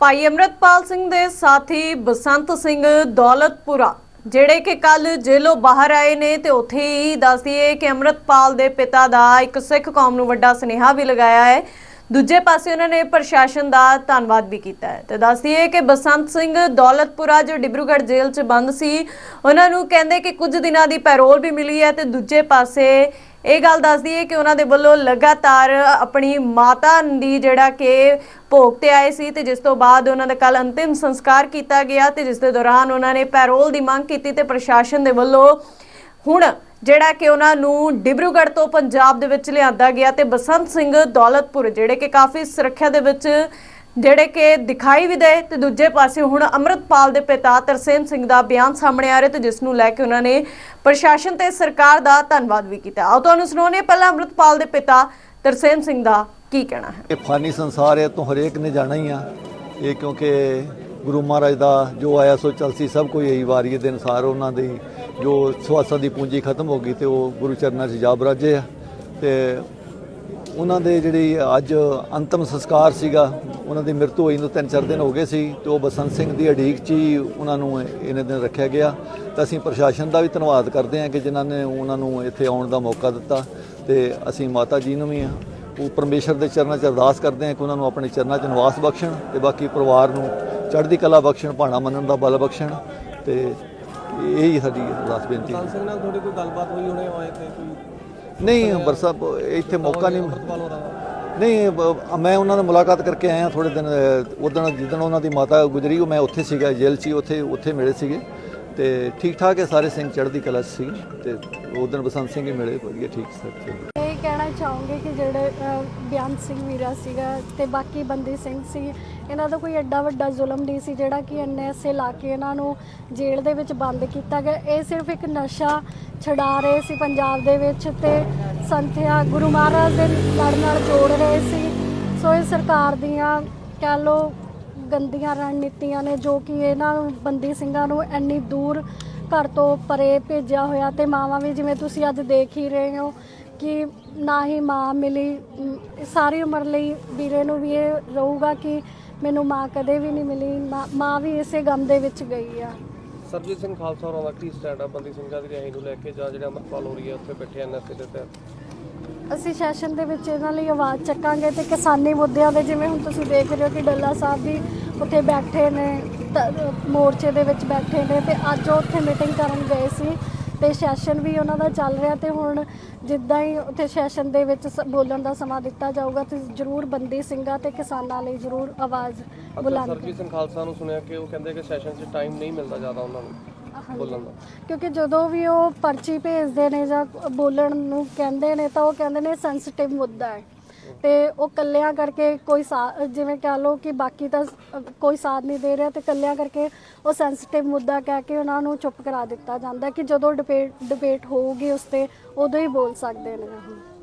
ਭਾਈ ਅਮਰਤਪਾਲ ਸਿੰਘ ਦੇ ਸਾਥੀ ਬਸੰਤ ਸਿੰਘ ਦੌਲਤਪੁਰਾ, ਜਿਹੜੇ ਕਿ ਕੱਲ ਜੇਲੋਂ ਬਾਹਰ ਆਏ ਨੇ ਤੇ ਉੱਥੇ ਹੀ ਦੱਸ ਦਈਏ ਕਿ ਅਮਰਤਪਾਲ ਦੇ ਪਿਤਾ ਦਾ ਇੱਕ ਸਿੱਖ ਕੌਮ ਨੂੰ ਵੱਡਾ ਸੁਨੇਹਾ ਵੀ ਲਗਾਇਆ ਹੈ। ਦੂਜੇ ਪਾਸੇ ਉਹਨਾਂ ਨੇ ਪ੍ਰਸ਼ਾਸਨ ਦਾ ਧੰਨਵਾਦ ਵੀ ਕੀਤਾ ਹੈ। ਤੇ ਦੱਸ ਦਈਏ ਕਿ ਬਸੰਤ ਸਿੰਘ ਦੌਲਤਪੁਰਾ, ਜੋ ਡਿਬਰੂਗੜ੍ਹ ਜੇਲ੍ਹ 'ਚ ਬੰਦ ਸੀ, ਉਹਨਾਂ ਨੂੰ ਕਹਿੰਦੇ ਕਿ ਕੁਝ ਦਿਨਾਂ ਦੀ ਪੈਰੋਲ ਵੀ ਮਿਲੀ ਹੈ ਤੇ ਦੂਜੇ ਪਾਸੇ ਇਹ ਗੱਲ ਦੱਸਦੀ ਹੈ ਕਿ ਉਹਨਾਂ ਦੇ ਵੱਲੋਂ ਲਗਾਤਾਰ ਆਪਣੀ ਮਾਤਾ ਦੀ ਜਿਹੜਾ ਕਿ ਭੋਗ ਤੇ ਆਏ ਸੀ ਤੇ ਜਿਸ ਤੋਂ ਬਾਅਦ ਉਹਨਾਂ ਦਾ ਕੱਲ ਅੰਤਿਮ ਸੰਸਕਾਰ ਕੀਤਾ ਗਿਆ ਤੇ ਜਿਸ ਦੇ ਦੌਰਾਨ ਉਹਨਾਂ ਨੇ ਪੈਰੋਲ ਦੀ ਮੰਗ ਕੀਤੀ ਤੇ ਪ੍ਰਸ਼ਾਸਨ ਦੇ ਵੱਲੋਂ ਹੁਣ ਜਿਹੜਾ ਕਿ ਉਹਨਾਂ ਨੂੰ ਡਿਬਰੂਗੜ੍ਹ ਤੋਂ ਪੰਜਾਬ ਦੇ ਵਿੱਚ ਲਿਆਂਦਾ ਗਿਆ ਤੇ ਬਸੰਤ ਸਿੰਘ ਦੌਲਤਪੁਰ, ਜਿਹੜੇ ਕਿ ਕਾਫੀ ਸੁਰੱਖਿਆ ਦੇ ਵਿੱਚ ਜਿਹੜੇ ਕਿ ਦਿਖਾਈ ਵੀ ਦੇ ਤੇ ਦੂਜੇ ਪਾਸੇ ਹੁਣ ਅੰਮ੍ਰਿਤਪਾਲ ਦੇ ਪਿਤਾ ਤਰਸੇਮ ਸਿੰਘ ਦਾ ਬਿਆਨ ਸਾਹਮਣੇ ਆ ਰਿਹਾ ਤੇ ਜਿਸ ਨੂੰ ਲੈ ਕੇ ਉਹਨਾਂ ਨੇ ਪ੍ਰਸ਼ਾਸਨ ਤੇ ਸਰਕਾਰ ਦਾ ਧੰਨਵਾਦ ਵੀ ਕੀਤਾ। ਆਓ ਤੁਹਾਨੂੰ ਸੁਣਾਉਂਦੇ ਹਾਂ ਪਹਿਲਾਂ ਅੰਮ੍ਰਿਤਪਾਲ ਦੇ ਪਿਤਾ ਤਰਸੇਮ ਸਿੰਘ ਦਾ ਕੀ ਕਹਿਣਾ ਹੈ। ਇਹ ਫਾਨੀ ਸੰਸਾਰ ਹੈ ਤੋਂ ਹਰੇਕ ਨੇ ਜਾਣਾ ਹੀ ਆ। ਇਹ ਕਿਉਂਕਿ ਗੁਰੂ ਮਹਾਰਾਜ ਦਾ ਜੋ ਆਇਆ ਸੋ ਚਲਸੀ ਸਭ ਕੋਈ ਇਹੀ ਵਾਰੀ ਦੇ ਅਨੁਸਾਰ ਉਹਨਾਂ ਦੀ ਜੋ ਸਵਾਸਾਂ ਦੀ ਪੂੰਜੀ ਖਤਮ ਹੋ ਗਈ ਤੇ ਉਹ ਗੁਰੂ ਚਰਨਾਂ 'ਚ ਜਾ ਬਰਾਜੇ ਆ। ਤੇ ਉਹਨਾਂ ਦੇ ਜਿਹੜੀ ਅੱਜ ਅੰਤਮ ਸੰਸਕਾਰ ਸੀਗਾ, ਉਹਨਾਂ ਦੀ ਮ੍ਰਿਤੂ ਹੋਈ ਨੂੰ ਤਿੰਨ ਚਾਰ ਦਿਨ ਹੋ ਗਏ ਸੀ ਤੇ ਉਹ ਬਸੰਤ ਸਿੰਘ ਦੀ ਅਡੀਕ 'ਚ ਹੀ ਉਹਨਾਂ ਨੂੰ ਇਹਨੇ ਦਿਨ ਰੱਖਿਆ ਗਿਆ। ਤਾਂ ਅਸੀਂ ਪ੍ਰਸ਼ਾਸਨ ਦਾ ਵੀ ਧੰਨਵਾਦ ਕਰਦੇ ਹਾਂ ਕਿ ਜਿਨ੍ਹਾਂ ਨੇ ਉਹਨਾਂ ਨੂੰ ਇੱਥੇ ਆਉਣ ਦਾ ਮੌਕਾ ਦਿੱਤਾ ਤੇ ਅਸੀਂ ਮਾਤਾ ਜੀ ਨੂੰ ਵੀ ਉਹ ਪਰਮੇਸ਼ਰ ਦੇ ਚਰਨਾਂ 'ਚ ਅਰਦਾਸ ਕਰਦੇ ਹਾਂ ਕਿ ਉਹਨਾਂ ਨੂੰ ਆਪਣੇ ਚਰਨਾਂ 'ਚ ਨਿਵਾਸ ਬਖਸ਼ਣ ਤੇ ਬਾਕੀ ਪਰਿਵਾਰ ਨੂੰ ਚੜ੍ਹਦੀ ਕਲਾ ਬਖਸ਼ਣ, ਭਾਣਾ ਮੰਨਣ ਦਾ ਬਲ ਬਖਸ਼ਣ ਤੇ ਇਹ ਹੀ ਸਾਡੀ ਅਰਦਾਸ ਬੇਨਤੀ ਹੈ। ਕਾਲ ਨਾਲ ਤੁਹਾਡੀ ਕੋਈ ਗੱਲਬਾਤ ਹੋਈ ਹੋਣੇ ਹੋਏ ਤੇ ਕੋਈ ਨਹੀਂ ਬਰਸਾ ਇੱਥੇ ਮੌਕਾ ਨਹੀਂ ਨਹੀਂ ਬ- ਮੈਂ ਉਹਨਾਂ ਨਾਲ ਮੁਲਾਕਾਤ ਕਰਕੇ ਆਇਆ ਥੋੜੇ ਦਿਨ ਉਦੋਂ ਜਿੱਦਣ ਉਹਨਾਂ ਦੀ ਮਾਤਾ ਗੁਜਰੀ ਉਹ ਮੈਂ ਉੱਥੇ ਸੀਗਾ ਜੇਲ੍ਹ 'ਚ ਹੀ, ਉੱਥੇ ਉੱਥੇ ਮਿਲੇ ਸੀਗੇ। ਤੇ ਠੀਕ ਠਾਕ ਹੈ ਸਾਰੇ ਸਿੰਘ ਚੜ੍ਹਦੀ ਕਲਾ 'ਚ ਸੀ। ਤੇ ਉਸ ਬਸੰਤ ਸਿੰਘ ਹੀ ਮਿਲੇ ਵਧੀਆ ਠੀਕ ਸਰ ਇਹ ਚਾਹੂੰਗੀ ਕਿ ਜਿਹੜੇ ਅ, ਬਿਆਨ ਸਿੰਘ ਵੀਰਾ ਸੀਗਾ ਤੇ ਬਾਕੀ ਬੰਦੀ ਸਿੰਘ ਸੀ ਇਹਨਾਂ ਦਾ ਕੋਈ ਐਡਾ ਵੱਡਾ ਜ਼ੁਲਮ ਨਹੀਂ ਸੀ ਜਿਹੜਾ ਕਿ ਐਨਐਸਏ ਲਾ ਕੇ ਇਹਨਾਂ ਨੂੰ ਜੇਲ੍ਹ ਦੇ ਵਿੱਚ ਬੰਦ ਕੀਤਾ ਗਿਆ। ਇਹ ਸਿਰਫ ਇੱਕ ਨਸ਼ਾ ਛਡਾ ਰਹੇ ਸੀ ਪੰਜਾਬ ਦੇ ਵਿੱਚ ਤੇ ਸੰਥਿਆ ਗੁਰੂ ਮਹਾਰਾਜ ਦੇ ਲੜ ਨਾਲ ਜੋੜ ਰਹੇ ਸੀ। ਸੋ ਇਹ ਸਰਕਾਰ ਦੀਆਂ ਕਹਿ ਲਓ ਗੰਦੀਆਂ ਰਣਨੀਤੀਆਂ ਨੇ ਜੋ ਕਿ ਇਹਨਾਂ ਬੰਦੀ ਸਿੰਘਾਂ ਨੂੰ ਇੰਨੀ ਦੂਰ ਘਰ ਤੋਂ ਪਰੇ ਭੇਜਿਆ ਹੋਇਆ ਤੇ ਮਾਵਾਂ ਵੀ ਜਿਵੇਂ ਤੁਸੀਂ ਅੱਜ ਦੇਖ ਹੀ ਰਹੇ ਹੋ ਕਿ ਨਾ ਹੀ ਮਾਂ ਮਿਲੀ ਸਾਰੀ ਉਮਰ ਲਈ ਵੀਰੇ ਨੂੰ ਵੀ ਇਹ ਰਹੂਗਾ ਕਿ ਮੈਨੂੰ ਮਾਂ ਕਦੇ ਵੀ ਨਹੀਂ ਮਿਲੀ ਨਾ- ਮਾਂ ਵੀ ਇਸੇ ਗਮ ਦੇ ਵਿੱਚ ਗਈ ਆ। ਸਰਜੀਤ ਸਿੰਘ ਖਾਲਸਾ ਹੋਰਾਂ ਦਾ ਕੀ ਸਟੈਂਡ ਆ? ਬੰਦੀ ਸਿੰਘਾਂ ਦੀ ਰਿਹਾਈ ਨੂੰ ਲੈ ਕੇ ਜਾਂ ਜਿਹੜੇ ਅਮਰਪਾਲ ਹੋ ਰਹੀ ਹੈ ਉੱਥੇ ਬੈਠੇ ਐਨਐਸਏ ਦੇ ਤਹਿਤ? ਅਸੀਂ ਸੈਸ਼ਨ ਦੇ ਵਿੱਚ ਇਹਨਾਂ ਲਈ ਆਵਾਜ਼ ਚੱਕਾਂਗੇ ਤੇ ਕਿਸਾਨੀ ਮੁੱਦਿਆਂ ਦੇ ਜਿਵੇਂ ਹੁਣ ਤੁਸੀਂ ਦੇਖ ਰਹੇ ਹੋ ਕਿ ਡੱਲਾ ਸਾਹਿਬ ਵੀ ਉੱਥੇ ਬੈਠੇ ਨੇ ਤ- ਮੋਰਚੇ ਦੇ ਵਿੱਚ ਬੈਠੇ ਨੇ ਤੇ ਅੱਜ ਉਹ ਉੱਥੇ ਮੀਟਿੰਗ ਕਰਨ ਗਏ ਸੀ। ਤੇ ਸੈਸ਼ਨ ਵੀ ਉਹਨਾਂ ਦਾ ਚੱਲ ਰਿਹਾ ਤੇ ਹੁਣ ਜਿੱਦਾਂ ਹੀ ਉੱਥੇ ਸੈਸ਼ਨ ਦੇ ਵਿੱਚ ਸ- ਬੋਲਣ ਦਾ ਸਮਾਂ ਦਿੱਤਾ ਜਾਊਗਾ ਤੇ ਜ਼ਰੂਰ ਬੰਦੀ ਸਿੰਘਾਂ ਤੇ ਕਿਸਾਨਾਂ ਲਈ ਜ਼ਰੂਰ ਆਵਾਜ਼ ਅੱਛਾ ਬੁਲੰਦ ਸਰਜੀਤ ਸਿੰਘ ਖਾਲਸਾ ਨੂੰ ਸੁਣਿਆ ਕਿ ਉਹ ਕਹਿੰਦੇ ਕਿ ਸੈਸ਼ਨ 'ਚ ਟਾਈਮ ਨਹੀਂ ਮਿਲਦਾ ਜ਼ਿਆਦਾ ਉਹਨਾਂ ਨੂੰ ਹਾਂਜੀ। ਬੋਲਣ ਦਾ ਕਿਉਂਕਿ ਜਦੋਂ ਵੀ ਉਹ ਪਰਚੀ ਭੇਜਦੇ ਨੇ ਜਾਂ ਬੋਲਣ ਨੂੰ ਕਹਿੰਦੇ ਨੇ ਤਾਂ ਉਹ ਕਹਿੰਦੇ ਨੇ ਸੈਂਸਿਟਿਵ ਮੁੱਦਾ ਹੈ ਤੇ ਉਹ ਕੱਲਿਆਂ ਕਰਕੇ ਕੋਈ ਸਾ- ਜਿਵੇਂ ਕਹ ਲਓ ਕਿ ਬਾਕੀ ਤਾਂ ਸ- ਕੋਈ ਸਾਥ ਨਹੀਂ ਦੇ ਰਿਹਾ ਤੇ ਕੱਲਿਆਂ ਕਰਕੇ ਉਹ ਸੈਂਸਿਟਿਵ ਮੁੱਦਾ ਕਹਿ ਕੇ ਉਹਨਾਂ ਨੂੰ ਚੁੱਪ ਕਰਾ ਦਿੱਤਾ ਜਾਂਦਾ ਕਿ ਜਦੋਂ ਡਿਬੇਟ ਡਿਬੇਟ ਹੋਊਗੀ ਉਸ ਤੇ ਉਦੋਂ ਹੀ ਬੋਲ ਸਕਦੇ ਨੇ। ਉਹ